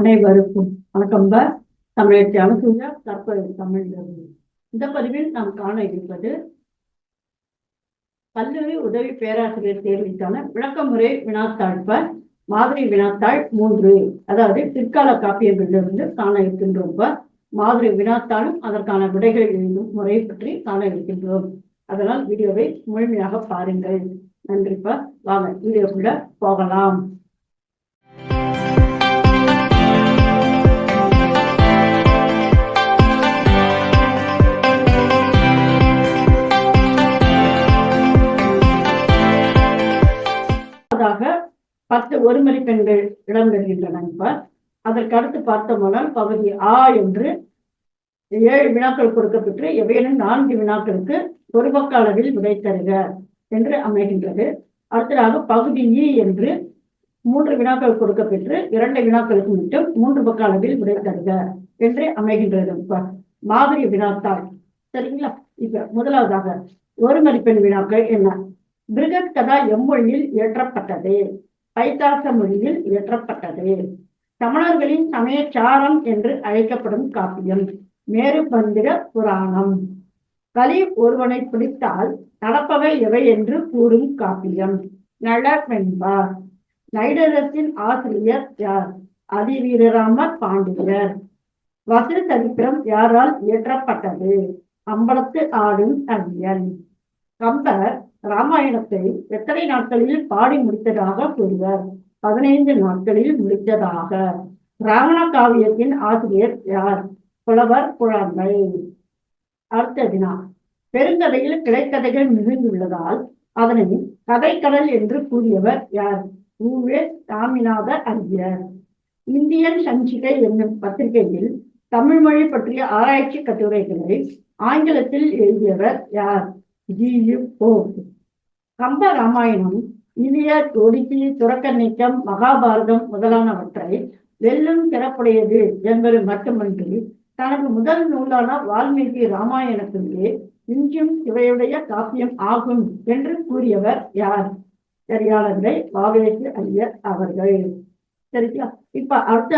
அனைவருக்கும் வணக்கம் பா தமிழச்சி அனுசூயா தற்போது தமிழ் இந்த பதிவில் நாம் காண இருப்பது கல்லூரி உதவி பேராசிரியர் தேர்விற்கான விளக்கமுறை வினாத்தாழ்ப்ப மாதிரி வினாத்தாள் மூன்று. அதாவது பிற்கால காப்பியங்களிலிருந்து காண இருக்கின்றோம் மாதிரி வினாத்தாளும் அதற்கான விடைகள் எழுதும் முறை பற்றி காண இருக்கின்றோம். அதனால் வீடியோவை முழுமையாக பாருங்கள். நன்றிப்பா வாங்க வீடியோக்குள்ள போகலாம். பத்து ஒரு மதிப்பெண்கள் இடம் பெறுகின்றன என்பார் அதற்கடுத்து பார்த்தோம்னால் பகுதி ஆ என்று ஏழு வினாக்கள் கொடுக்கப்பட்டு எவையேனும் நான்கு வினாக்களுக்கு ஒரு பக்க அளவில் விடை தருக என்று அமைகின்றது. அடுத்ததாக பகுதி இ என்று மூன்று வினாக்கள் கொடுக்கப்பெற்று இரண்டு வினாக்களுக்கு மட்டும் மூன்று பக்க அளவில் விடை தருக என்று அமைகின்றது மாதிரி வினாத்தாள். சரிங்களா? இப்ப முதலாவதாக ஒரு மதிப்பெண் வினாக்கள் என்ன? பிரிகத் கதா எம்மொழியில் இயற்றப்பட்டது. பைத்தாச மொழியில் இயற்றப்பட்டது. தமிழர்களின் சமயச்சாரம் என்று அழைக்கப்படும் காப்பியம் மேருபந்திர புராணம். கலி ஒருவனை பிடித்தால் நடப்பவை எவை என்று கூறும் காப்பியம். நளவென்பார் நைடரத்தின் ஆசிரியர் யார்? அதிவீரராம பாண்டியர். வசு சரித்திரம் யாரால் இயற்றப்பட்டது? அம்பலத்து ஆடும் அவியல் கம்பர் ராமாயணத்தை எத்தனை நாட்களில் பாடி முடித்ததாக கூறுவர்? பதினைந்து நாட்களில் முடித்ததாக. ராவண காவியத்தின் ஆசிரியர் யார்? புலவர் குழந்தை அடுத்த தினா பெருங்கதையில் கிளைக்கதைகள் மிகுந்துள்ளதால் அதனை கதைக்கடல் என்று கூறியவர் யார்? ஊவே சாமிநாத அறிஞர். இந்தியன் சஞ்சிகை என்னும் பத்திரிகையில் தமிழ் மொழி பற்றிய ஆராய்ச்சி கட்டுரைகளை ஆங்கிலத்தில் எழுதியவர் யார்? ஜி கம்ப ராமாயணம் இலியர் ஒடிசி துறக்க நீக்கம் மகாபாரதம் முதலானவற்றை வெல்லும் சிறப்புடையது என்பது மட்டுமன்றி தனது முதல் நூலான வால்மீகி ராமாயணத்திலே இன்றும் இவையுடைய காப்பியம் ஆகும் என்று கூறியவர் யார்? சரியானவரை வாவேசு ஐயர் அவர்கள். சரிங்களா? இப்ப அடுத்த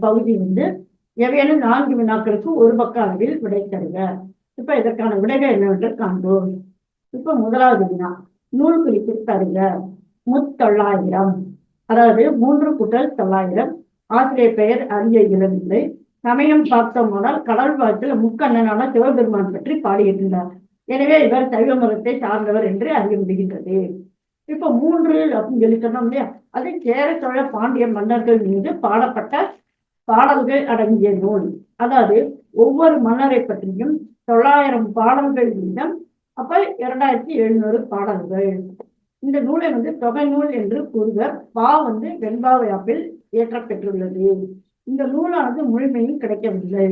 பகுதி வந்து எவையேனும் நான்கு வினாக்களுக்கு ஒரு பக்க அளவில் விடை தருக இப்ப இதற்கான விடைகள் என்னவென்று காண்போம். இப்ப முதலாவது வினா நூல் குறிப்பு தருக முத்தொள்ளாயிரம். அதாவது மூன்று கூட்டல் தொள்ளாயிரம். ஆசிரியர் பெயர் அறிய இயலவில்லை. சமயம் பார்த்தோமானால் கடல் பாலத்தில் முக்கண்ணனான சிவபெருமான் பற்றி பாடியிருந்தார் எனவே இவர் சைவ மதத்தை சார்ந்தவர் என்று அறிய முடிகின்றது. இப்ப மூன்று அப்படின்னு சொல்லி சொன்னோம் இல்லையா? அது சேர சோழ பாண்டிய மன்னர்கள் மீது பாடப்பட்ட பாடல்கள் அடங்கிய நூல். அதாவது ஒவ்வொரு மன்னரை பற்றியும் தொள்ளாயிரம் பாடல்கள் வீதம் அப்ப இரண்டாயிரத்தி எழுநூறு பாடல்கள். இந்த நூலை வந்து தொகை நூல் என்று கூறுவர். பா வந்து வெண்பாவையாப்பில் இயற்றப்பெற்றுள்ளது. இந்த நூலானது முழுமையும் கிடைக்கவில்லை.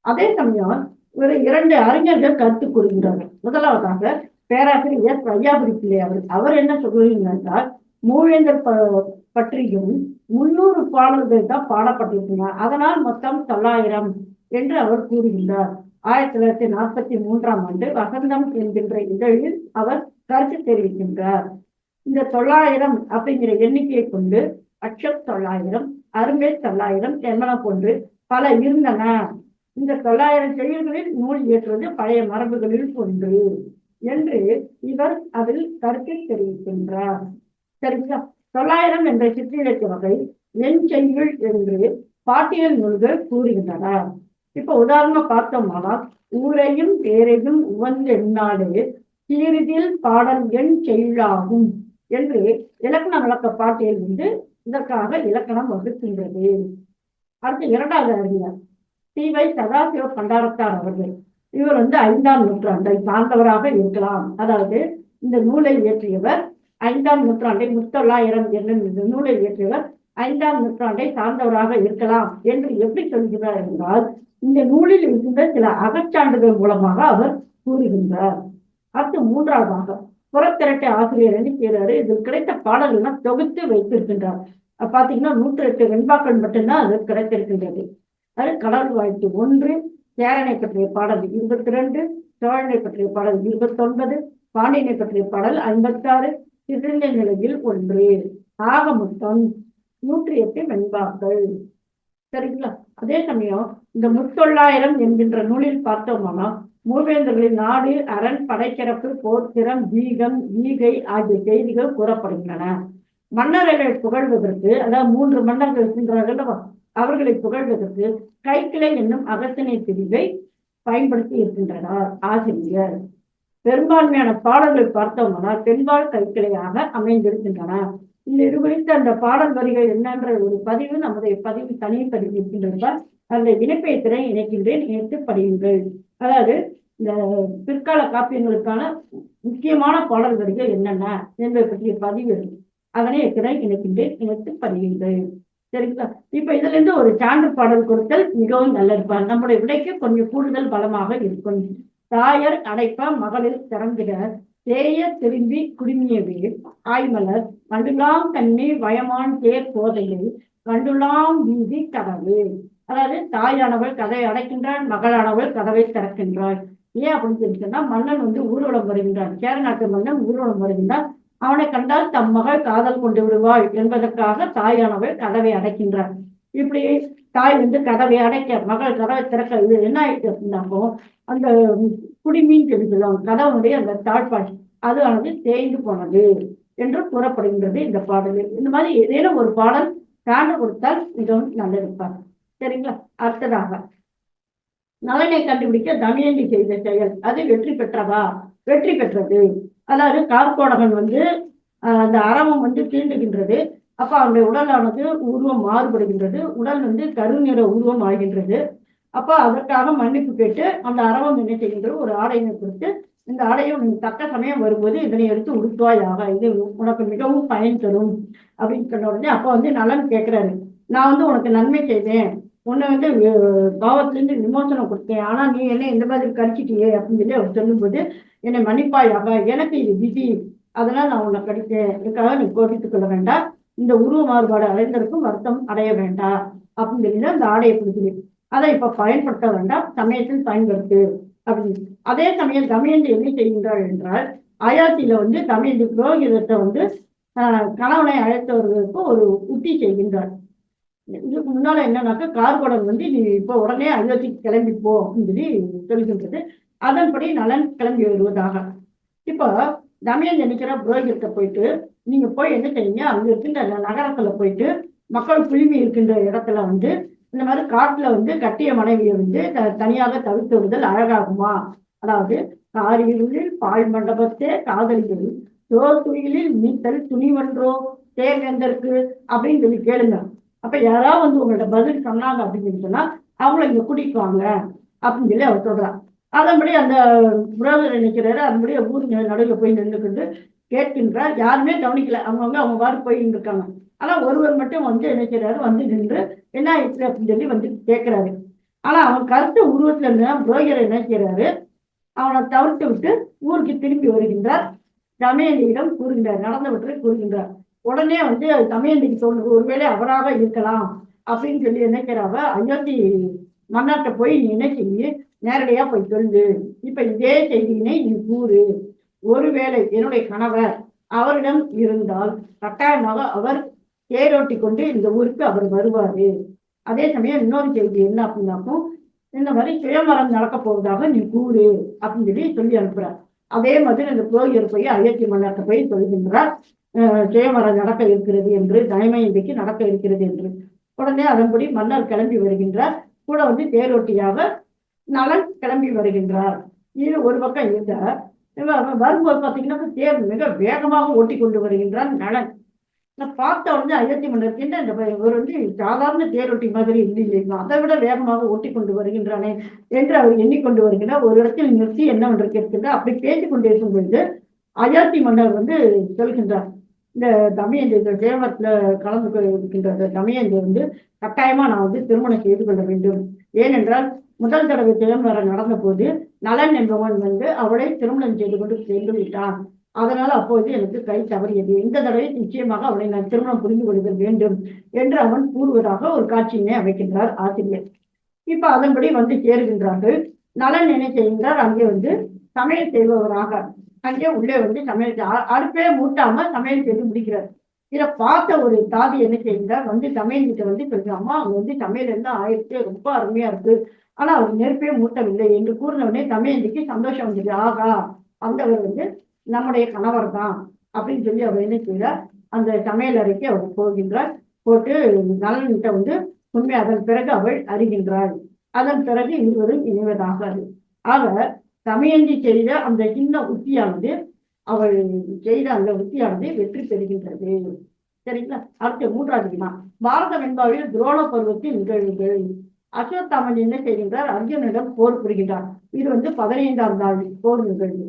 அதே சமயம் ஒரு இரண்டு அறிஞர்கள் கருத்து கூறுகிறார்கள். முதலாவதாக பேராசிரியர் எஸ் பிள்ளை அவர் அவர் என்ன சொல்கிறீர்கள் என்றால் மூவேந்தர் பற்றியும் முன்னூறு பாடல்கள் தான் பாடப்பட்டிருக்கிறார் அதனால் மொத்தம் தொள்ளாயிரம் என்று அவர் கூறுகின்றார். ஆயிரத்தி தொள்ளாயிரத்தி நாற்பத்தி மூன்றாம் ஆண்டு வசந்தம் என்கின்ற இதழில் அவர் கருத்து தெரிவிக்கின்றார். இந்த தொள்ளாயிரம் அப்படிங்கிற எண்ணிக்கையை கொண்டு அச்சம் தொள்ளாயிரம் அரும்பே தொள்ளாயிரம் என்பன போன்று பல இருந்தன. இந்த தொள்ளாயிரம் செயல்களில் நூல் இயற்றுவது பழைய மரபுகளில் ஒன்று என்று இவர் அதில் கருத்தை தெரிவிக்கின்றார். சரிங்களா? தொள்ளாயிரம் என்ற சிற்றிலக்கிய வகை என் செய்யுள் என்று பாட்டியல் நூல்கள் கூறுகின்றன. இப்ப உதாரணம் பார்த்தோம்னா ஊரையும் பேரையும் உவந்தென்னாலே சீரிதில் பாடல் எண் செயலாகும் என்று இலக்கண விளக்க பாட்டியல் வந்து இதற்காக இலக்கணம் வகுக்கின்றது. அடுத்து இரண்டாவது அறிஞர் டி வை சதாசிவ பண்டாரத்தார் அவர்கள். இவர் வந்து ஐந்தாம் நூற்றாண்டை சார்ந்தவராக இருக்கலாம். அதாவது இந்த நூலை இயற்றியவர் ஐந்தாம் நூற்றாண்டை முத்தொள்ளாயிரம் என்னும் இந்த நூலை இயற்றியவர் ஐந்தாம் நூற்றாண்டை சார்ந்தவராக இருக்கலாம் என்று எப்படி சொல்கிறார் என்றால் இந்த நூலில் இருக்கின்ற சில அகச்சான்றுகள் மூலமாக அவர் கூறுகின்றார். அடுத்து மூன்றாவதாக புறத்திரட்டை ஆசிரியர் எண்ணிக்கையாளர் இதில் கிடைத்த பாடல்கள்லாம் தொகுத்து வைத்திருக்கின்றார். பாத்தீங்கன்னா நூற்றி எட்டு வெண்பாக்கள் மட்டும்தான் அது கிடைத்திருக்கின்றது. அது கடல் வாழ்த்து ஒன்று சேரனை பற்றிய பாடல் இருபத்தி ரெண்டு சோழனை பற்றிய பாடல் இருபத்தி ஒன்பது பாண்டியனை பற்றிய பாடல் ஐம்பத்தி ஆறு நிலையில் ஒன்று. ஆக மொத்தம் நூற்றி எட்டு வெண்பாக்கள். சரிங்களா? அதே சமயம் இந்த முத்தொள்ளாயிரம் என்கின்ற நூலில் பார்த்தோம்னா மூவேந்தர்களின் நாடு அரண் படைக்கிறப்பு போர்த்திறம் வீகம் ஈகை ஆகிய செய்திகள் கூறப்படுகின்றன. மன்னர்களை புகழ்வதற்கு அதாவது மூன்று மன்னர்கள் இருக்கின்றார்கள் அவர்களை புகழ்வதற்கு கைக்கிளை என்னும் அகத்தினை பிரிவை பயன்படுத்தி இருக்கின்றனர். ஆசிரியர். பெரும்பான்மையான பாடல்களை பார்த்தோம்னா பெண்பால் கைக்கிளையாக அமைந்திருக்கின்றன. இந்த அந்த பாடல் வரிகள் என்னன்ற ஒரு பதிவு நமது பதிவு தனி பதிவு இருக்கின்றதால் அந்த இணைப்பை திறன் இணைக்கின்றேன் இணைத்து படியுங்கள். அதாவது இந்த பிற்கால காப்பியங்களுக்கான முக்கியமான பாடல் வரிகள் என்னென்ன என்பதை பற்றிய பதிவு இருக்கு. அதனை திறன் இணைக்கின்றேன் இணைத்து படியுங்கள். சரிங்களா? இப்ப இதுல இருந்து ஒரு சான்று பாடல் கொடுத்தல் மிகவும் நல்லது நம்முடைய விடைக்கு கொஞ்சம் கூடுதல் பலமாக இருக்கும். தாயர் அடைப்ப மகளிர் திறந்திட தேய திரும்பி குடுமியவே ஆய்மலர் கண்டுலாம் கண்ணி வயமான் தேர் போதையில் கண்டுலாம் வீதி கதவு. அதாவது தாயானவள் கதையை அடைக்கின்றாள் மகளானவள் கதவை திறக்கின்றாள். ஏன் அப்படின்னு சொல்லி சொன்னா மன்னன் வந்து ஊர்வலம் வருகின்றான். சேர நாட்டு மன்னன் ஊர்வலம் வருகின்றான். அவனை கண்டால் தம் மகள் காதல் கொண்டு விடுவாள் என்பதற்காக தாயானவள் கதவை அடைக்கின்றாள். இப்படி தாய் வந்து கதவை அடைக்க மகள் கதவை திறக்க இது என்ன ஆயிட்டு அப்படின்னாக்கோ அந்த குடிமீன் சொல்லி சொல்லுவாங்க கதவனுடைய அந்த தாழ்பாடு அது ஆனது தேய்ந்து போனது என்று கூறப்படுகின்றது இந்த பாடலில். இந்த மாதிரி ஏதேனும் ஒரு பாடல் சான்று கொடுத்தால் மிகவும் நல்லது சரிங்களா? அடுத்ததாக நலனை கண்டுபிடிக்க தமயந்தி செய்த செயல் அது வெற்றி பெற்றதா வெற்றி பெற்றது. அதாவது கார்கோடகன் வந்து அந்த அரவம் வந்து தீண்டுகின்றது. அப்ப அவருடைய உடலானது உருவம் மாறுபடுகின்றது. உடல் வந்து கருநிற உருவம் ஆகின்றது. அப்ப அதற்காக மன்னிப்பு கேட்டு அந்த அறவம் என்ன செய்கின்றது? ஒரு ஆடையினை கொடுத்து இந்த ஆடையை நீ தக்க சமயம் வரும்போது இதனை எடுத்து உடுத்துவாயாக இது உனக்கு மிகவும் பயன் தரும் அப்படின்னு சொன்ன உடனே அப்ப வந்து நலன் கேட்கிறாரு. நான் வந்து உனக்கு நன்மை செய்தேன் உன்னை வந்து பாவத்திலிருந்து விமோசனம் கொடுத்தேன். ஆனா நீ என்ன இந்த மாதிரி கடிச்சிட்டியே அப்படின்னு சொல்லி அவர் சொல்லும்போது என்னை மன்னிப்பாயாக எனக்கு இது விதி. அதெல்லாம் நான் உன்னை கடித்தேன். இதுக்காக நீ கோபித்துக் கொள்ள வேண்டாம். இந்த உருவ மாறுபாடு அடைந்ததற்கும் வருத்தம் அடைய வேண்டாம் அப்படின்னு சொல்லி அந்த ஆடையை கொடுக்குது அதை இப்ப பயன்படுத்த வேண்டாம் சமயத்தில் பயன்படுத்து அப்படின்னு. அதே சமயம் தமயந்தி என்ன செய்கின்றாள் என்றால் அயாத்தியில வந்து தமயந்தி புரோகிதத்தை வந்து கணவனை அழைத்தவர்களுக்கு ஒரு உத்தி செய்கின்றார். இதுக்கு முன்னால என்னன்னாக்கா கார்கோடன் வந்து நீ இப்போ உடனே அயோத்திக்கு கிளம்பி போ அப்படின்னு சொல்லி சொல்கின்றது. அதன்படி நலன் கிளம்பி வருவதாக. இப்போ தமிழன் நினைக்கிற புரோகிட்ட போயிட்டு நீங்க போய் என்ன செய்யுங்க அங்க இருக்கின்ற நகரத்துல போயிட்டு மக்கள் குழுமி இருக்கின்ற இடத்துல வந்து இந்த மாதிரி காட்டுல வந்து கட்டிய மனைவியை வந்து த- தனியாக தவிர்த்து விடுதல் அழகாகுமா? அதாவது காரிருளில் பால் மண்டபத்தே காதலிகள் சோர் துணிகளில் நீத்தல் துணிவன்றோ தேர்ந்தெந்தற்கு அப்படின்னு சொல்லி கேளுங்க. அப்ப யாராவது வந்து உங்கள்ட்ட பதில் சொன்னாங்க அப்படின்னு சொன்னா அவங்கள இங்க கூட்டிட்டு வாங்க. அப்படின்னு சொல்லி அவர் சொல்றார். அதன்படி அந்த புரோகர் நினைக்கிறாரு அதன்படி ஊர் நடுவில் போய் நின்றுக்கிட்டு கேட்கின்றார். யாருமே கவனிக்கல. அவங்கவுங்க அவங்க வாரு போயின்னு இருக்காங்க ஆனா ஒருவர் மட்டும் வந்து நினைக்கிறாரு வந்து நின்று என்ன ஆயிடுச்சு அப்படின்னு சொல்லி வந்து கேட்கிறாரு. ஆனா அவன் கருத்து உருவத்துல இருந்தா புரோகர் நினைக்கிறாரு அவனை தவிர்த்து விட்டு ஊருக்கு திரும்பி வருகின்றார். தமயந்தியிடம் கூறுகின்றார். நடந்தவற்றை கூறுகின்றார். உடனே வந்து தமயந்திக்கு தோணுது ஒருவேளை அவராக இருக்கலாம் அப்படின்னு சொல்லி நினைக்கிறாவ அயோத்தி மன்னாட்ட போய் நீ நேரடியா போய் சொல்லு. இப்ப இதே செய்தியினை நீ கூறு. ஒருவேளை என்னுடைய கணவர் அவரிடம் இருந்தால் கட்டாயமாக அவர் தேரோட்டி கொண்டு இந்த ஊருக்கு அவர் வருவாரு. அதே சமயம் இன்னொரு செய்தி என்ன அப்படின்னாக்கும் இந்த மாதிரி சுயமரம் நடக்க போவதாக நீ கூறு அப்படின்னு சொல்லி சொல்லி அனுப்புறார். அதே மாதிரி அந்த புரோகியர் போய் அயோத்தி மன்னர்கிட்ட போய் சொல்கின்றார் சுயமரம் நடக்க இருக்கிறது என்று தயமயந்திக்கு நடக்க இருக்கிறது என்று. உடனே அதன்படி மன்னர் கிளம்பி வருகின்றார். கூட வந்து தேரோட்டியாக நலன் கிளம்பி வருகின்றார். இது ஒரு பக்கம் இருந்த வரும்போது பார்த்தீங்கன்னா தேர் மிக வேகமாக ஓட்டி கொண்டு வருகின்றார் நலன். நான் பார்த்த உடனே அயோத்தி மன்னருக்கு இந்த இவர் வந்து சாதாரண தேரொட்டி மாதிரி இல்லைங்க அதை விட வேகமாக ஓட்டி கொண்டு வருகின்றானே என்று அவர் எண்ணிக்கொண்டு வருகிறார். ஒரு இடத்தில் நிறுத்தி என்னவென்று கேட்கின்றார் அப்படி பேசிக் கொண்டிருக்கும் பொழுது அயோத்தி மன்னர் வந்து சொல்கின்றார். இந்த தமயந்தி இந்த தேவத்துல கலந்து கொ- இருக்கின்ற தமயந்தி வந்து கட்டாயமா நான் வந்து திருமணம் செய்து கொள்ள வேண்டும். ஏனென்றால் முதல் தடவை திருமணம் நடந்த போது நலன் என்பவன் வந்து அவளை திருமணம் செய்து கொண்டு சென்று விட்டான். அதனால அப்போது எனக்கு கை தவறியது. இந்த தடவை நிச்சயமாக அவளை நான் திருமணம் புரிந்து கொள்ள வேண்டும் என்று அவன் கூறுவதாக ஒரு காட்சியினை அமைக்கின்றார் ஆசிரியர். இப்ப அதன்படி வந்து சேருகின்றார்கள். நலன் என்ன செய்கின்றார். அங்கே வந்து சமையல் செய்பவராக. அங்கே உள்ளே வந்து சமையல் அடுப்பே மூட்டாம சமையல் செய்து முடிக்கிறார். இதை பார்த்த ஒரு தாதி என்ன செய்யுங்க வந்து சமையல் கிட்ட வந்து சொல்லுங்க அம்மா அவங்க வந்து சமையல் எல்லாம் ஆயிடுச்சு ரொம்ப அருமையா இருக்கு. ஆனா அவர் நெருப்பே மூட்டவில்லை. என்று கூறினவுடனே சமையலுக்கு சந்தோஷம் வந்தது. ஆகா வந்தவர் வந்து நம்முடைய கணவர் தான். அப்படின்னு சொல்லி அவர் என்ன செய்கிறார்? அந்த சமையல் அறைக்கு அவர் போகின்றார். போட்டு நலன்கிட்ட வந்து உண்மை அதன் பிறகு அவள் அறிகின்றாள். அதன் பிறகு இருவரும் இணைவதாகாது ஆக சமையந்தி செய்த அந்த சின்ன உத்தியானது அவள் செய்த அந்த உத்தியானது வெற்றி பெறுகின்றது. சரிங்களா? அடுத்த மூன்றாவது வினா. பாரத வெண்பாவில் துரோண பருவத்தின் நிகழ்வுகள். அஸ்வத்தாமன் என்ன செய்கின்றார்? அர்ஜுனிடம் போர் புரிகின்றார். இது வந்து பதினைந்தாம் நாள் போர் நிகழ்வு.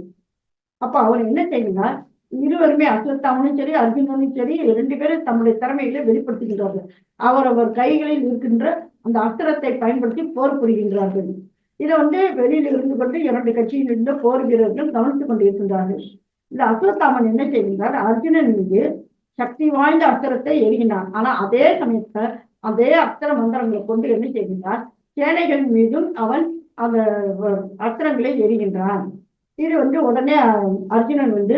அப்ப அவர் என்ன செய்கிறார் இருவருமே அஸ்வத்தாமனும் சரி அர்ஜுனனும் சரி ரெண்டு பேரும் தம்முடைய திறமைகளை வெளிப்படுத்துகின்றார்கள். அவரவர் கைகளில் இருக்கின்ற அந்த அஸ்திரத்தை பயன்படுத்தி போர் புரிகின்றார்கள். இதை வந்து வெளியில் இருந்து கொண்டு இரண்டு கட்சியில் இருந்த போர் வீரர்கள் கவனித்துக் கொண்டிருக்கின்றார்கள். இந்த அசுவத்தாமன் என்ன செய்கின்றார் அர்ஜுனன் மீது சக்தி வாய்ந்த அஸ்திரத்தை எரிகின்றான் ஆனா அதே சமயத்துல அதே அஸ்திர மந்திரங்களை கொண்டு என்ன செய்கின்றார்? சேனைகள் மீதும் அவன் அந்த அஸ்திரங்களை எரிகின்றான். இது வந்து உடனே அர்ஜுனன் வந்து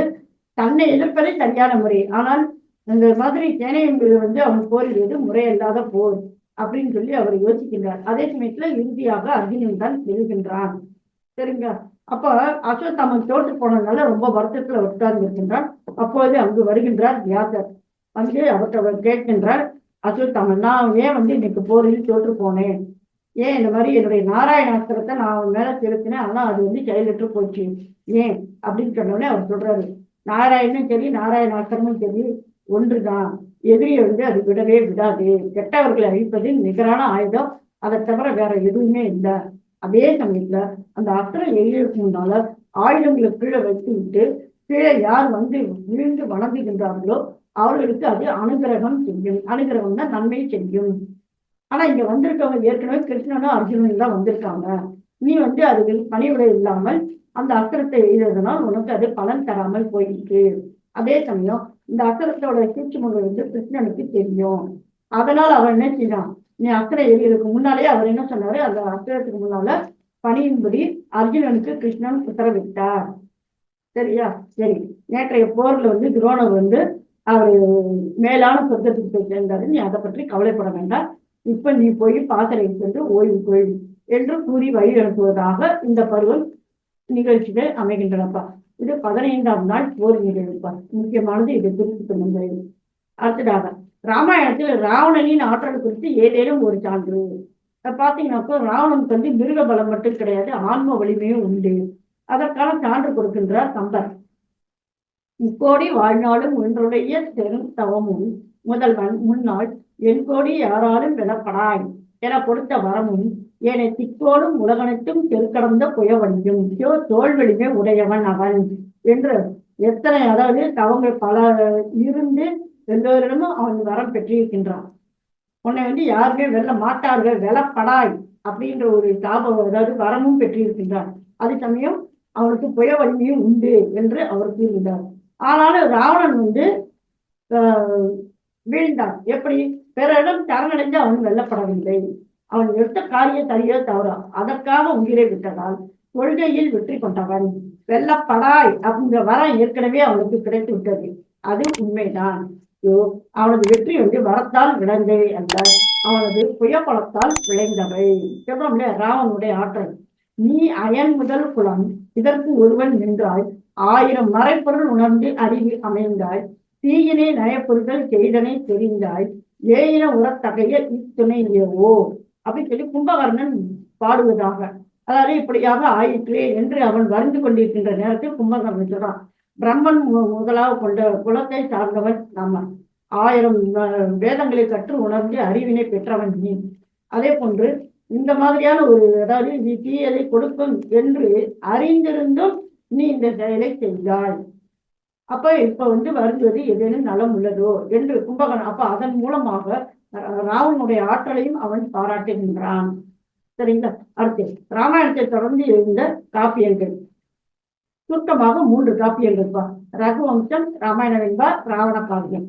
தன்னை எதிர்ப்பதே சரியான முறை. ஆனால் இந்த மாதிரி சேனை என்பது வந்து அவன் போரிடுவது முறையல்லாத போர் அப்படின்னு சொல்லி அவர் யோசிக்கின்றார். அதே சமயத்துல இறுதியாக அர்ஜுனன் தான் எழுகின்றான். சரிங்களா? அப்ப அஸ்வத்தாமன் தோற்று போனதுனால ரொம்ப வருத்தத்துல உட்கார்ந்து இருக்கின்றான் அப்போது அங்கு வருகின்றார் வியாசர் வந்து அவற்றை அவர் கேட்கின்றார் அஸ்வத்தாமன் நான் ஏன் வந்து இன்னைக்கு போரில் தோற்று போனேன்? ஏன் இந்த மாதிரி என்னுடைய நாராயணாஸ்திரத்தை நான் அவன் மேல செலுத்தினேன்? ஆனா அது வந்து செயலற்று போச்சு. ஏன்? அப்படின்னு சொன்னோடனே அவர் சொல்றாரு நாராயணனும் சரி நாராயணாஸ்திரமும் சரி ஒன்றுதான். எதிரியை வந்து அது விடவே விடாது. கெட்டவர்களை அழிப்பதில் நிகரான ஆயுதம். அதை தவிர வேற எதுவுமே இல்லை. அதே சமயத்துல அந்த அஸ்திரம் எரியறதுக்கு முன்னால ஆயுதங்களை கீழே வைத்து விட்டு கீழே யார் வந்து விழுந்து வணங்குகின்றார்களோ அவர்களுக்கு அது அனுகிரகம் செய்யும். அனுகிரகம் தான் நன்மை செய்யும். ஆனா இங்க வந்திருக்கவங்க ஏற்கனவே கிருஷ்ணனும் அர்ஜுனன் தான் வந்திருக்காங்க. நீ வந்து அதுக்கு பணிவிடை இல்லாமல் அந்த அக்கரத்தை எழுதுறதுனால் உனக்கு அது பலன் தராமல் போயிருக்கு. அதே சமயம் இந்த அஸ்திரத்தோட சூட்சுமங்கள் வந்து கிருஷ்ணனுக்கு தெரியும். அதனால் அவன் என்ன செய்யறான் நீ அஸ்திரம் எரியதுக்கு முன்னாலே அவர் என்ன சொன்னாரு? அந்த அஸ்திரத்துக்கு முன்னால பணியின்படி அர்ஜுனனுக்கு கிருஷ்ணன் உத்தரவிட்டார். சரியா? சரி. நேற்றைய போர்ல வந்து துரோணர் வந்து அவர் மேலான சொர்க்கத்துக்கு போய் சேர்ந்தாரு. நீ அதை பற்றி கவலைப்பட வேண்டாம். இப்ப நீ போய் பாசறை சென்று ஓய்வு கொள் என்று கூறி வழி அனுப்புவதாக இந்த பருவம் நிகழ்ச்சிகள் அமைகின்றனப்பா. இது பதினைந்தாம் நாள் போர் நிகழ்வுப்பா முக்கியமானது இது குறித்து சொல்லுங்கள் அடுத்ததாக ராமாயணத்தில் ராவணனின் ஆற்றல் குறித்து ஏதேனும் ஒரு சான்று. பாத்தீங்கன்னாக்கா ராவணனுக்கு வந்து மிருக பலம் மட்டும் கிடையாது ஆன்ம வலிமையும் உண்டு. அதற்கான சான்று கொடுக்கின்றார் கம்பர் இக்கோடி வாழ்நாளும் ஒன்றுடைய செரும் தவமும் முதல்வன் முன்னாள் என் கோடி யாராலும் விடப்படாய் என கொடுத்த வரமும் ஏனை திக்கோடும் உலகனைத்தும் தெருக்கடந்த புயவழியும் தோல்வெளிமே உடையவன் அவன் என்று எத்தனை அதாவது தவங்கள் பல இருந்து எல்லோரிடமும் அவன் வரம் பெற்றிருக்கின்றான். உன்னை வந்து யாருமே வெல்ல மாட்டார்கள் வெலப்படாய் அப்படின்ற ஒரு தாபம் அதாவது வரமும் பெற்றிருக்கின்றான். அதே சமயம் அவனுக்கு புய வலிமையும் உண்டு என்று அவர் கூறுகின்றார். ஆனாலும் ராவணன் வந்து வீழ்ந்தான். எப்படி? பிறரிடம் சரணடைந்து அவன் வெல்லப்படவில்லை. அவன் எடுத்த காரிய சரியோ தவறா? அதற்காக உயிரை விட்டதால் கொள்கையில் வெற்றி கொண்டவன். வெல்லப்படாய் அப்படிங்கிற வரம் ஏற்கனவே அவனுக்கு கிடைத்து விட்டது. அது உண்மைதான். அவனது வெற்றி வந்து வரத்தால் விளைந்தே அல்ல அவனது புயப்பலத்தால் விளைந்தவை. சொல்றோம்ல ராவனுடைய ஆற்றல். நீ அயன் முதல் குலம் இதற்கு ஒருவன் நின்றாய். ஆயிரம் மறைப்பொருள் உணர்ந்து அறிவு அமைந்தாய். தீயினை நயப்பொருள்கள் செய்தனை தெரிந்தாய். ஏயின உரத்தகைய இத்துணையவோ அப்படின்னு சொல்லி கும்பகர்ணன் பாடுவதாக. அதாவது இப்படியாக ஆயிற்று என்று அவன் வருந்து கொண்டிருக்கின்ற நேரத்தில் கும்பகர்ணன் சொல்றான். பிரம்மன் முதலாக கொண்ட குலத்தை சார்ந்தவன் நம்ம ஆயிரம் வேதங்களை கற்று உணர்ந்து அறிவினை பெற்றவன் நீ. அதே போன்று இந்த மாதிரியான ஒரு அதாவது நீ தீயதை கொடுக்கும் என்று அறிந்திருந்தும் நீ இந்த செயலை செய்தாய். அப்ப இப்ப வந்து வருவது ஏதேனும் நலம் உள்ளதோ என்று கும்பகன் அப்ப அதன் மூலமாக ராவனுடைய ஆற்றலையும் அவன் பாராட்டுகின்றான். சரிங்களா? அடுத்து ராமாயணத்தை தொடர்ந்து இருந்த காப்பியங்கள். சுருக்கமாக மூன்று காப்பியங்கள்ப்பா ரகுவம்சம் ராமாயண வெண்பா ராவண காவியம்.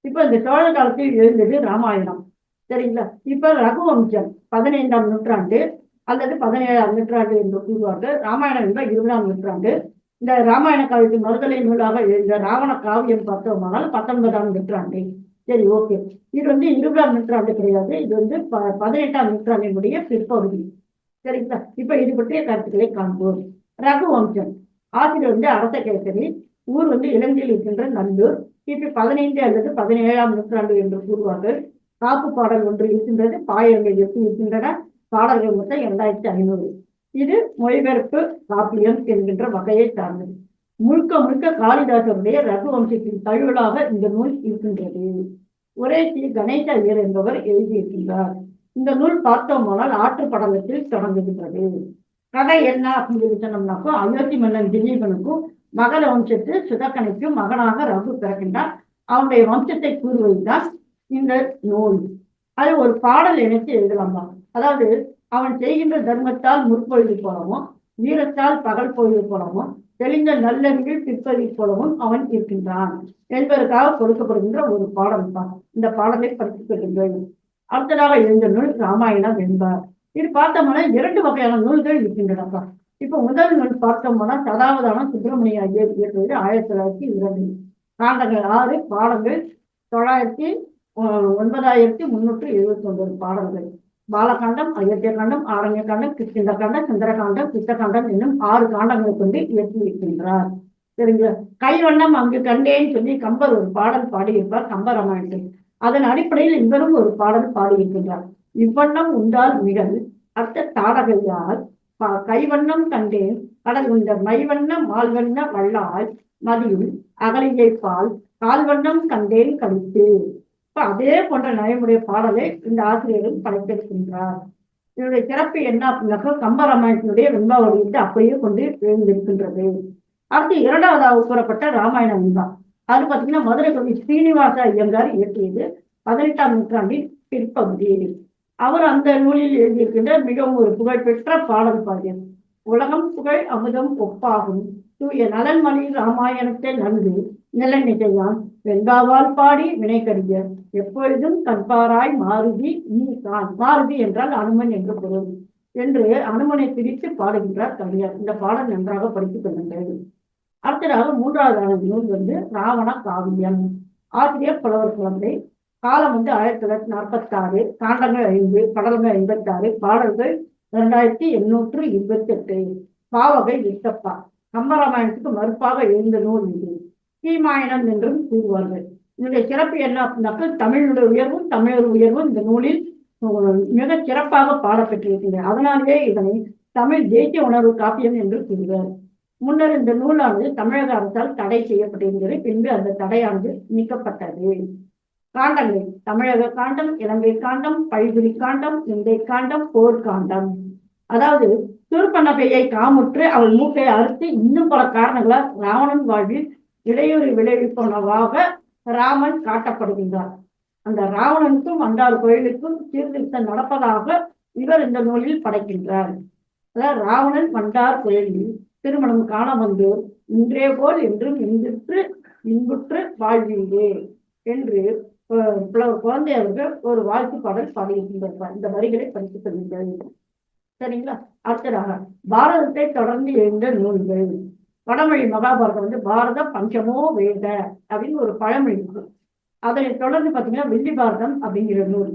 இப்ப இந்த சோழ காலத்தில் எழுந்தது ராமாயணம். சரிங்களா? இப்ப ரகுவம்சம் பதினைந்தாம் நூற்றாண்டு அல்லது பதினேழாம் நூற்றாண்டு என்று கூறுவார்கள். ராமாயணம் என்ப இருபதாம் நூற்றாண்டு. இந்த ராமாயண காவியத்தின் மறுதலை நூலாக எழுந்த ராவண காவியம் பார்த்தோமானால் பத்தொன்பதாம் நூற்றாண்டு. சரி ஓகே. இது வந்து இருபதாம் நூற்றாண்டு கிடையாது. இது வந்து ப பதினெட்டாம் நூற்றாண்டினுடைய பிற்பகுதி. சரிங்களா? இப்ப இது பற்றிய கருத்துக்களை காண்போம். ரகுவம்சம் ஆசிரியர் வந்து அரச கேசரி ஊர் வந்து இலங்கையில் இருக்கின்ற நல்லூர். கிபி பதினைந்து அல்லது பதினேழாம் நூற்றாண்டு என்று கூறுவார்கள். காப்பு பாடல் ஒன்று இருக்கின்றது. பாயங்கள் எட்டு இருக்கின்றன. பாடல்கள் மொத்தம் இரண்டாயிரத்தி ஐநூறு. இது மொழிபெயர்ப்பு காப்பியம் என்கின்ற வகையை சார்ந்தது. முழுக்க முழுக்க காளிதாசருடைய ரகுவம்சத்தின் தழுவலாக இந்த நூல் இருக்கின்றது. ஒரே ஸ்ரீ கணேச ஐயர் என்பவர் எழுதியிருக்கின்றார். இந்த நூல் பார்த்தோமானால் ஆற்று படலத்தில் தொடங்குகின்றது. கதை என்ன அப்படின்னு சொல்லி சொன்னோம்னாக்கோ அயோத்தி மன்னன் திலீபனுக்கும் மகள வம்சத்து சுதக்கனைக்கும் மகனாக ரகு பிறக்கின்றான். அவனுடைய வம்சத்தை கூறுவதுதான் இந்த நூல். அது ஒரு பாடல் இணைத்து எழுதலாமா? அதாவது அவன் செய்கின்ற தர்மத்தால் முற்பொழுது போலவும் வீரத்தால் பகல் பொழுது போலவும் தெளிந்த நல்லறிவில் பிற்பதி போலவும் அவன் இருக்கின்றான் என்பதற்காக கொடுக்கப்படுகின்ற ஒரு பாடல் தான் இந்த பாடலை படித்துக் கொள்ளுங்கள். அடுத்ததாக எழுந்த நூல் ராமாயணம் என்பார். இது பார்த்தோம்னா இரண்டு வகையான நூல்கள் இருக்கின்றனப்பா. இப்ப முதல் நூல் பார்த்தோம்னா சதாவதான சுப்பிரமணிய ஐயர் இயற்றுவது ஆயிரத்தி தொள்ளாயிரத்தி இரண்டு காண்டங்கள் ஆறு பாடங்கள் தொள்ளாயிரத்தி ஒன்பதாயிரத்தி முன்னூற்றி எழுபத்தி ஒன்பது பாடல்கள். பாலகாண்டம் அயோத்திய காண்டம் ஆரண்ய காண்டம் கிருஷ்ண காண்டம் சுந்தரகாண்டம் சித்தகாண்டம் என்னும் ஆறு காண்டங்களை கொண்டு இயற்றியிருக்கின்றார். சரிங்களா? கைவண்ணம் அங்கு கண்டேன்னு சொல்லி கம்பர் ஒரு பாடல் பாடியிருப்பார் கம்பராமாயணத்தில். அதன் அடிப்படையில் இவரும் ஒரு பாடல் பாடியிருக்கின்றார். இவ்வண்ணம் உண்டால் மிகல். அர்த்த தாடகையால் கைவண்ணம் கண்டேன். கடல் உண்ட மைவண்ண மால்வண்ண வள்ளால் மதியும் அகலியை பால் கால்வண்ணம் கண்டேன் கழித்து இப்ப அதே போன்ற நயமுடைய பாடலை இந்த ஆசிரியரும் படைத்திருக்கின்றார். இதனுடைய சிறப்பு என்ன அப்படின்னாக்கா கம்பராமாயணத்தினுடைய வெண்பாவடியிட்டு அப்படியே கொண்டு எழுந்திருக்கின்றது. அடுத்து இரண்டாவதாக கூறப்பட்ட ராமாயணம் தான் அது பார்த்தீங்கன்னா மதுரை கவி ஸ்ரீனிவாச ஐயங்கார் இயற்றியது பதினெட்டாம் நூற்றாண்டின் பிற்பகுதி அவர் அந்த நூலில் எழுதியிருக்கின்ற மிகவும் ஒரு புகழ்பெற்ற பாடல் பாடியம் உலகம் புகழ் அமுதம் ஒப்பாகும். தூய நலன்மணி ராமாயணத்தை நன்கு நிலநிலையான் வெண்பாவால் பாடி வினைக்கடிய எப்பொழுதும் கண்பாராய் மாருதி நீ தான். மாருதி என்றால் அனுமன் என்று பொருள் என்று அனுமனை பிரித்து பாடுகின்றார் கவிஞர் இந்த பாடல் நன்றாக படித்துக் கொள்ளுங்கள். அடுத்ததாக மூன்றாவதான நூல் வந்து ராவண காவியம். ஆசிரியர் புலவர் குழந்தை காலம் வந்து ஆயிரத்தி தொள்ளாயிரத்தி நாற்பத்தி ஆறு காண்டங்கள் ஐந்து படலங்கள் ஐம்பத்தி ஆறு பாடல்கள் இரண்டாயிரத்தி எண்ணூற்று இருபத்தி எட்டு பாவகை வித்தப்பா கம்பராமாயணத்துக்கு மறுப்பாக எழுந்த நூல் இது. சீமாயணம் என்றும் கூறுவார்கள். இதனுடைய சிறப்பு என்ன அப்படின்னாக்க தமிழுடைய உயர்வும் தமிழர் உயர்வும் இந்த நூலில் மிக சிறப்பாக பாடப்பட்டிருக்கின்றன. அதனாலேயே இதனை தமிழ் தேசிய உணர்வு காப்பியம் என்று கூறுவர். முன்னர் இந்த நூலானது தமிழக அரசால் தடை செய்யப்பட்டிருந்தது. பின்பு அந்த தடையானது நீக்கப்பட்டது. காண்டங்கள். தமிழக காண்டம் இலங்கை காண்டம் பைகுடி காண்டம் இந்தை காண்டம் போர் காண்டம். அதாவது சூர்பனகையை காமுற்று அவள் மூக்கை அறுத்து இன்னும் பல காரணங்களால் ராவணன் வாழ்வில் இடையூறு விளைவிப்பனவாக ராமன் காட்டப்படுகின்றார். அந்த ராவணனுக்கும் அண்டார் கோயிலுக்கும் சீர்திருத்தம் நடப்பதாக இவர் இந்த நூலில் படைக்கின்றார். அதாவது ராவணன் வண்டார் கோயிலில் திருமணம் காண வந்தோர் இன்றே போல் என்றும் இன்புற்று இன்புற்று வாழ்வீரே என்று அஹ், ஒரு வாழ்த்து பாடல் பாடியிருக்கின்றார் இந்த வரிகளை படித்து சொல்கின்றது சரிங்களா? அடுத்ததாக பாரதத்தை தொடர்ந்து எழுந்த நூல்கள். வடமொழி மகாபாரதம் வந்து பாரத பஞ்சமோ வேத அப்படின்னு ஒரு பழமொழி இருக்கு. அதனை தொடர்ந்து பார்த்தீங்கன்னா வெள்ளி பாரதம் அப்படிங்கிற நூல்.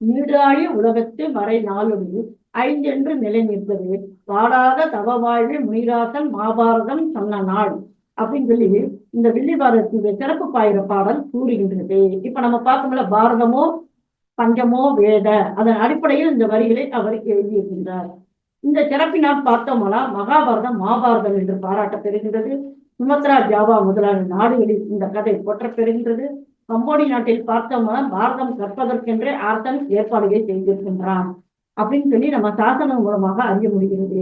நீடாழி உலகத்து மறை நாளொழி ஐந்தென்று நிலை நிற்பது வாடாத தவ வாழ்வு முனிராசன் மாபாரதம் சொன்ன நாள். அப்படின்னு சொல்லி இந்த வெள்ளி பாரதத்தினுடைய சிறப்பு பாயிர பாடல் கூறுகின்றது. இப்ப நம்ம பார்க்கோம்ல பாரதமோ பஞ்சமோ வேத அதன் அடிப்படையில் இந்த வரிகளை அவர் எழுதியிருக்கின்றார். இந்த சிறப்பினால் பார்த்தோம்னா மகாபாரதம் மாபாரதம் என்று பாராட்டப் பெறுகின்றது சுமத்ரா ஜாவா முதலான நாடுகளில் இந்த கதை போற்ற பெறுகின்றது கம்போடி நாட்டில் பார்த்தோம்னா பாரதம் கற்பதற்கென்றே ஆர்த்தன் ஏற்பாடுகளை செய்திருக்கின்றான் அப்படின்னு சொல்லி நம்ம சாசனம் மூலமாக அறிய முடிகிறது.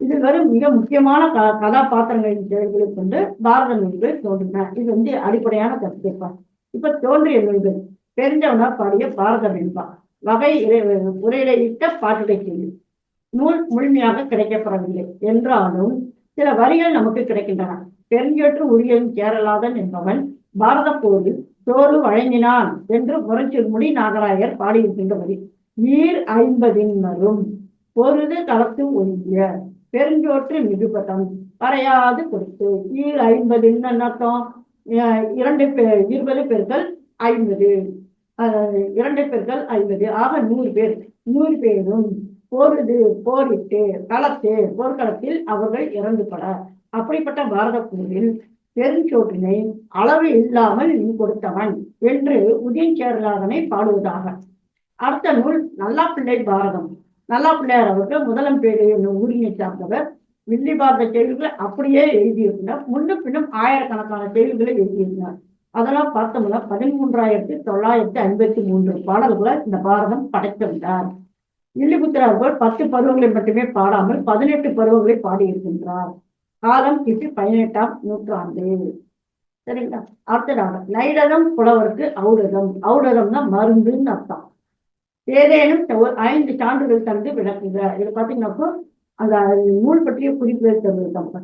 இதில் வரும் மிக முக்கியமான க கதாபாத்திரங்களின் செயல்களை கொண்டு பாரத நூல்கள் தோன்றின. இது வந்து அடிப்படையான கருத்துப்பா இப்ப தோன்றிய நூல்கள் தெரிஞ்சவனா பாடிய பாரத வெண்பா வகை இறை- உரையிடையிட்ட பாட்டுடை கேள்வி நூல் முழுமையாக கிடைக்கப்படவில்லை என்றாலும் சில வரிகள் நமக்கு கிடைக்கின்றன. பெருஞ்சேற்று உரியன் கேரளாதன் என்பவன் பாரத போரில் சோறு வழங்கினான் என்று முரஞ்சொல்முடி நாகராயர் பாடியிருக்கின்ற வரி. நீர் ஐம்பதின் மரும் பொருது களத்து ஒழிய பெருஞ்சோற்று மிகுபதம். வரையாது கொடுத்து. ஈர் ஐம்பது என்ன அர்த்தம்? அஹ் இரண்டு பேர் இருபது பேர்கள் ஐம்பது. இரண்டு பேர்கள் ஐம்பது. ஆக நூறு பேர். நூறு பேரும் போரிடு போரிட்டு களத்து போர்க்களத்தில் அவர்கள் இறந்துபட அப்படிப்பட்ட பாரத போரில் பெருஞ்சோற்றினை அளவு இல்லாமல் நீ கொடுத்தவன் என்று உதயஞ்சேரலாதனை பாடுவதாக. அடுத்த நூல் நல்லாப்பிள்ளை பாரதம். நல்லாப்பிள்ளையார் அவர்கள் முதலம் பேரு என்னும் ஊரினை சார்ந்தவர். வில்லி பார்த்த செய்திகளை அப்படியே எழுதியிருந்தார். முன்னும் பின்னும் ஆயிரக்கணக்கான செய்திகளை எழுதியிருந்தார். அதெல்லாம் பார்த்தோம்னா பதிமூன்றாயிரத்தி தொள்ளாயிரத்தி ஐம்பத்தி மூன்று பாடல்களை இந்த பாரதம் படைத்திருந்தார் வில்லிபுத்திர அவர்கள் பத்து பருவங்களை மட்டுமே பாடாமல் பதினெட்டு பருவங்களை பாடியிருக்கின்றார். காலம் கிபி பதினெட்டாம் நூற்றாண்டு. சரிங்களா? அடுத்ததாக நைடதம் புலவருக்கு ஔடதம் ஔடதம்னா மருந்துன்னு அர்த்தம். ஏதேனும் ஒரு ஐந்து சான்றுகள் தந்து விளக்குக இதை பார்த்தீங்கன்னாக்கோ அந்த நூல் பற்றிய குறிப்புகள் தருவது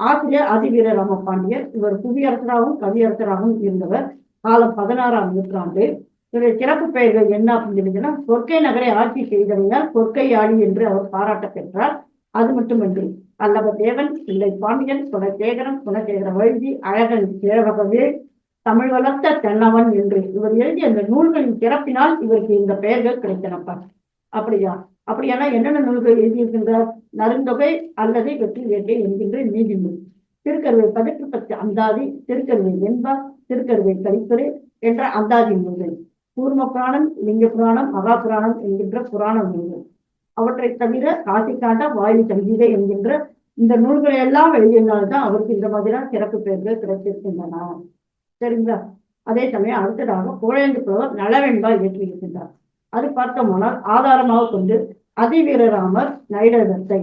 ஆசிரியர் அதிவீர ராமபாண்டியர் இவர் புவியரசராகவும் கவியரசராகவும் இருந்தவர் காலம் பதினாறாம் நூற்றாண்டு. இவருடைய சிறப்பு பெயர்கள் என்ன அப்படின்னு சொல்லிச்சுன்னா கொற்கை நகரை ஆட்சி செய்தமையால் கொற்கையாளி என்று அவர் பாராட்ட பெற்றார். அது மட்டுமன்றி அல்லவ தேவன் இல்லை பாண்டியன் குணசேகரன் குணசேகர வழுதி அழகன் சேவகவே தமிழ் வளர்த்த தென்னவன் என்று இவர் எழுதிய அந்த நூல்களின் திறப்பினால் இவருக்கு இந்த பெயர்கள் கிடைத்தனப்பா. அப்படியா? அப்படியானா என்னென்ன நூல்கள் எழுதியிருக்கின்றார்? நருந்தொகை அல்லது வெற்றி வேட்டை என்கின்ற நீதிநூல் திருக்கருவை பதிற்று பத்து அந்தாதி திருக்கருவை வெண்பா திருக்கருவை கலித்துறை என்ற அந்தாதி நூல்கள். கூர்ம புராணம் லிங்க புராணம் மகா புராணம் என்கின்ற புராண நூல்கள். அவற்றை தவிர காசிக்காண்ட வாயு சங்கீதை என்கின்ற இந்த நூல்களை எல்லாம் எழுதியனால்தான் அவருக்கு இந்த மாதிரியான சிறப்பு பெயர்கள் கிடைத்திருக்கின்றன. சரிங்களா? அதே சமயம் அடுத்ததாக புகழேந்து புலவர் நலவெண்பா இயற்றியிருக்கின்றார் அது பார்த்தோமானால் ஆதாரமாக கொண்டு அதிவீரராமர் நைடகத்தை.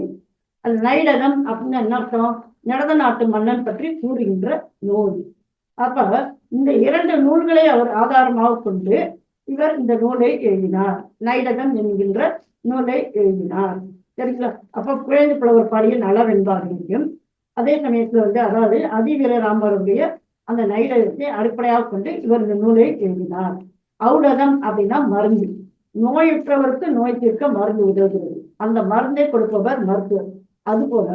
அது நைடகம் அப்படின்னு என்ன அர்த்தம்? நடந்த நாட்டு மன்னன் பற்றி கூறுகின்ற நூல். அப்ப இந்த இரண்டு நூல்களை அவர் ஆதாரமாக கொண்டு இவர் இந்த நூலை எழுதினார். நைடகம் என்கின்ற நூலை எழுதினார். சரிங்களா? அப்ப குழந்தை புலவர் பாடிய நலவெண்பாகையும் அதே சமயத்துல வந்து அதாவது அதிவீரராமருடைய அந்த நைடகத்தை அடிப்படையாக கொண்டு இவர் இந்த நூலை எழுதினார். ஔடதம் அப்படின்னா மருந்து. நோயுற்றவருக்கு நோய் தீர்க்க மருந்து உதவுகிறது. அந்த மருந்தை கொடுப்பவர் மருத்துவர். அதுபோல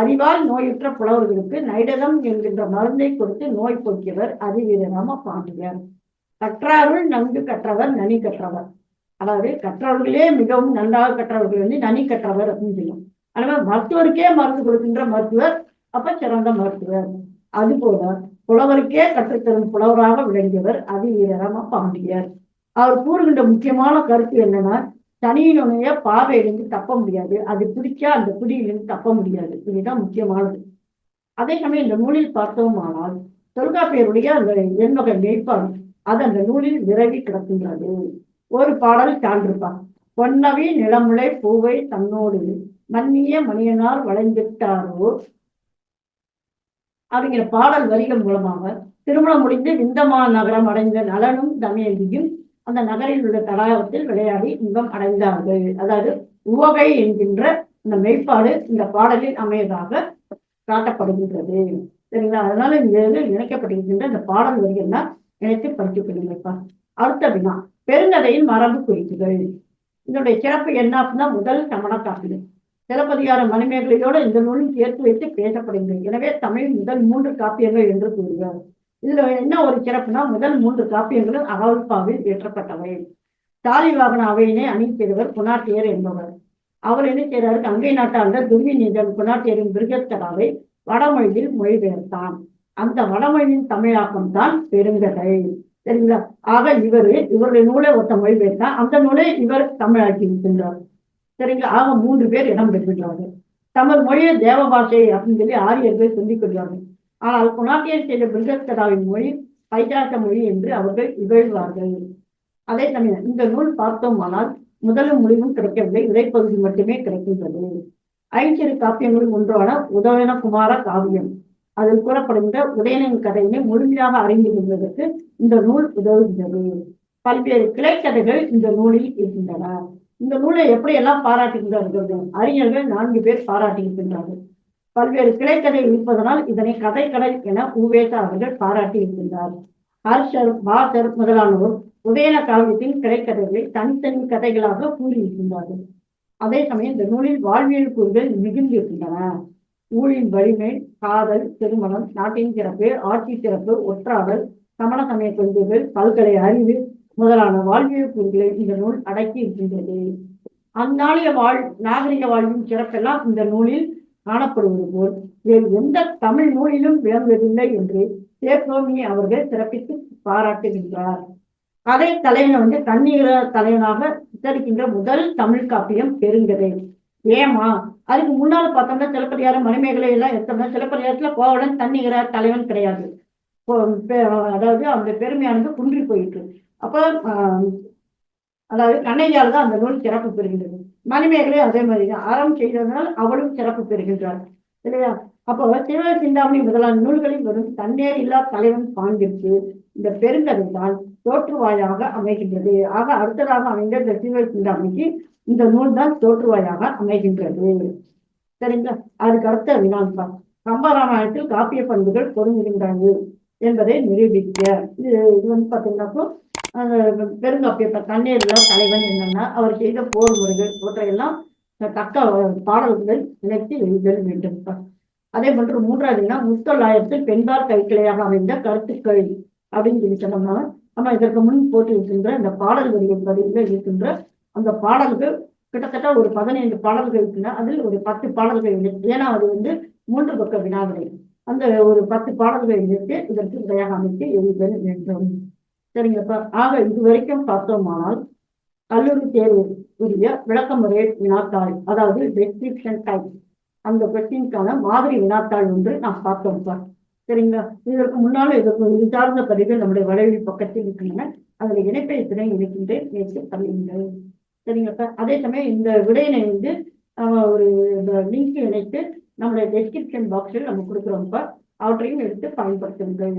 அறிவால் நோயுற்ற புலவர்களுக்கு நைடகம் என்கின்ற மருந்தை கொடுத்து நோய் போக்கியவர் அதிவீரராம பாண்டியர். கற்றாருள் நன்கு கற்றவர் நனி கற்றவர். அதாவது கற்றவர்களே மிகவும் நன்றாக கற்றவர்கள் வந்து நனி கற்றவர் அப்படின்னு சொல்லும் அதனால மருத்துவருக்கே மருந்து கொடுக்கின்ற மருத்துவர் அப்ப சிறந்த மருத்துவர். அதுபோல புலவருக்கே கற்றுத்தரும் புலவராக விளங்கியவர் அதிவீரராம பாண்டியர். அவர் கூறுகின்ற முக்கியமான கருத்து என்னன்னா தனியினுடைய பாவையிலிருந்து தப்ப முடியாது. அது பிடிச்சா அந்த பிடியிலிருந்து தப்ப முடியாது. இதுதான் முக்கியமானது. அதே சமயம் இந்த நூலில் பார்த்தோமானால் தொல்காப்பியருடைய அந்த எண்வகை மேய்ப்பாடு அது அந்த நூலில் விரவி கிடக்கின்றது. ஒரு பாடல் சான்றுப்பா பொன்னவி நிலமுலை பூவை தன்னோடு மன்னிய மணியனார் வளைந்திட்டாரோ அப்படிங்கிற பாடல் வரிகள் மூலமாக திருமணம் முடிந்து விந்தமா நகரம் அடைந்த நலனும் தமயந்தியும் அந்த நகரில் உள்ள தடாகத்தில் விளையாடி இன்பம் அடைந்தார்கள். அதாவது உவகை என்கின்ற இந்த மெய்ப்பாடு இந்த பாடலில் அமையதாக காட்டப்படுகின்றது. சரிங்களா? அதனால இந்த இதில் இணைக்கப்பட்டிருக்கின்ற இந்த பாடல் வரிகள்லாம் இணைத்து படித்துக் அடுத்த வினா பெருங்கதையின் மரபு குறிப்புகள். இதனுடைய சிறப்பு என்ன அப்படின்னா முதல் சமண காப்பியம் சிலப்பதிகார மணிமேகலையோடு இந்த நூலும் சேர்த்து வைத்து பேசப்படுகிறது எனவே தமிழ் முதல் மூன்று காப்பியங்கள் என்று கூறுகிறார். இதுல என்ன ஒரு சிறப்புனா முதல் மூன்று காப்பியங்களும் அகவல்பாவில் இயற்றப்பட்டவை தாலிவாகன அவையினை அணி செய்தவர் குணாட்டியர் என்பவர். அவர் என்ன செய்தாரு? கங்கை நாட்டாண்ட துர்விநீதன் குணாட்டியரின் பிருகத்தடாவை வடமொழியில் மொழிபெயர்த்தான் அந்த வடமொழியின் தமிழாக்கம் தான் பெருங்கதை. சரிங்களா? ஆக இவரு இவருடைய நூலை ஒருத்த மொழிபெயர்த்தான் அந்த நூலை இவர் தமிழாக்கி இருக்கின்றார் சரிங்களா? ஆக மூன்று பேர் இடம் பெறுகின்றார்கள் தமிழ் மொழியை தேவ பாஷை அப்படின்னு சொல்லி ஆரியர்கள் சொல்லிக் கொள்வார்கள். ஆனால் குணாட்டியர் செய்த பிருகஸ்கதாவின் மொழி பைஜாச மொழி என்று அவர்கள் இகழ்வார்கள். அதே சமயம் இந்த நூல் பார்த்தோமானால் முதலும் முடிவும் கிடைக்கவில்லை. இடைப்பகுதி மட்டுமே கிடைக்கின்றது. ஐஞ்சிறு காப்பியங்களும் ஒன்றான உதயன குமார காவியம். அதில் கூறப்படுகின்ற உதயனின் கதையினை முழுமையாக அறிந்து கொள்வதற்கு இந்த நூல் உதவுகின்றது பல்வேறு கிளைக்கதைகள் இந்த நூலில் இருக்கின்றன. இந்த நூலை எப்படி எல்லாம் பாராட்டுகின்றார்கள் அறிஞர்கள் நான்கு பேர் பாராட்டியிருக்கின்றார்கள். பல்வேறு கிளைக்கதை இருப்பதனால் இதனை கதைக்கடல் என உவேசா அவர்கள் பாராட்டி இருக்கின்றார் ஹர்ஷர் பாசர் முதலானோர் உதயன காவியத்தின் கிளைக்கதைகளை தனித்தனி கதைகளாக கூறியிருக்கின்றார்கள். அதே சமயம் இந்த நூலில் வாழ்வியல் கூறுகள் மிகுந்திருக்கின்றன. ஊழின் வலிமை காதல் திருமணம் நாட்டின் சிறப்பு ஆட்சி சிறப்பு ஒற்றாடல் சமண சமய கொள்கைகள் பல்கலை அறிவு முதலான வாழ்வியல் கூறுகளை இந்த நூல் அடக்கி இருக்கின்றது. அந்நாளைய வாழ் நாகரிக வாழ்வின் சிறப்பெல்லாம் இந்த நூலில் காணப்படுவது போல் வேறு எந்த தமிழ் நூலிலும் விளங்குவதில்லை என்று சேப்ரோமி அவர்கள் சிறப்பித்து பாராட்டுகின்றார். கதை தலைவனை வந்து தண்ணீர தலைவனாக சித்தரிக்கின்ற முதல் தமிழ் காப்பியம் பெருங்கதை. ஏமா அதுக்கு முன்னால பார்த்தோம்னா சிலப்பதிகாரம் மணிமேகலை எல்லாம் எடுத்தோம்னா சிலப்பதிகாரத்துல கோவலன் தண்ணீர தலைவன் கிடையாது. அதாவது அந்த பெருமையானது குன்றி போயிட்டு அப்ப ஆஹ், அதாவது கண்ணையால் தான் அந்த நூல் சிறப்பு பெறுகின்றது. மணிமேகலை அதே மாதிரி தான் அறம் செய்ததனால் அவளும் சிறப்பு பெறுகின்றாள். இல்லையா? அப்போ சிவ சிந்தாமணி முதலான நூல்களில் வரும் தண்ணீர் இல்லா தலைவன் பாண்டிற்கு இந்த பெருங்கதை தான் தோற்றுவாயாக அமைகின்றது. ஆக அடுத்ததாக அமைந்த இந்த சிவ சிந்தாமணிக்கு இந்த நூல் தான் தோற்றுவாயாக அமைகின்றது. சரிங்களா? அதுக்கு அடுத்த வினான்பா கம்பராமாயணத்தில் காப்பிய பண்புகள் பொருந்துகின்றது என்பதை நிரூபிக்க. இது இது வந்து பார்த்தீங்கன்னாக்கோ பெருங்காப்பிய ப- தண்ணீர்ல தலைவன் என்னன்னா அவர் செய்த போர் முறைகள் போற்றையெல்லாம் தக்க பாடல்கள் இணைத்து எழுதல் வேண்டும். அதே போன்று மூன்றாவதுனா முத்தலாயத்தில் பெண்பார் கைக்கிளையாக அமைந்த கருத்துக்கள் அப்படின்னு சொல்லி சொன்னோம்னா நம்ம இதற்கு முன் போட்டு இருக்கின்ற இந்த பாடல்கள் வரிகள் இருக்கின்ற அந்த பாடல்கள் கிட்டத்தட்ட ஒரு பதினைந்து பாடல்கள் இருக்குன்னா அதில் ஒரு பத்து பாடல்கள் இருக்கு. ஏன்னா அது வந்து மூன்று பக்க வினாவிடை அந்த ஒரு பத்து பாடல்களை இணைத்து இதற்கு விடையாக அமைத்து எழுதல் வேண்டும். சரிங்கப்பா ஆக இது வரைக்கும் பார்த்தோமானால் கல்லூரி தேர்வு உரிய விளக்கமுறை வினாத்தாள் அதாவது டெஸ்கிரிப்ஷன் டைப் அந்த கொஸ்டின்கான மாதிரி வினாத்தாள் ஒன்று நாம் பார்த்தோம்ப்பா சரிங்களா? இதற்கு முன்னாலும் இதற்கு இது சார்ந்த பதிவுகள் நம்முடைய வலைவழி பக்கத்தில் இருக்கின்றன. அதில் இணைப்பை திறன் இணைக்கின்றேன். நேற்று பதிவுங்கள் சரிங்களா அதே சமயம் இந்த விடையினை வந்து ஒரு லிங்க் இணைத்து நம்மளுடைய டெஸ்கிரிப்ஷன் பாக்ஸில் நம்ம கொடுக்குறோம்ப்பா அவற்றையும் எடுத்து பயன்படுத்துங்கள்.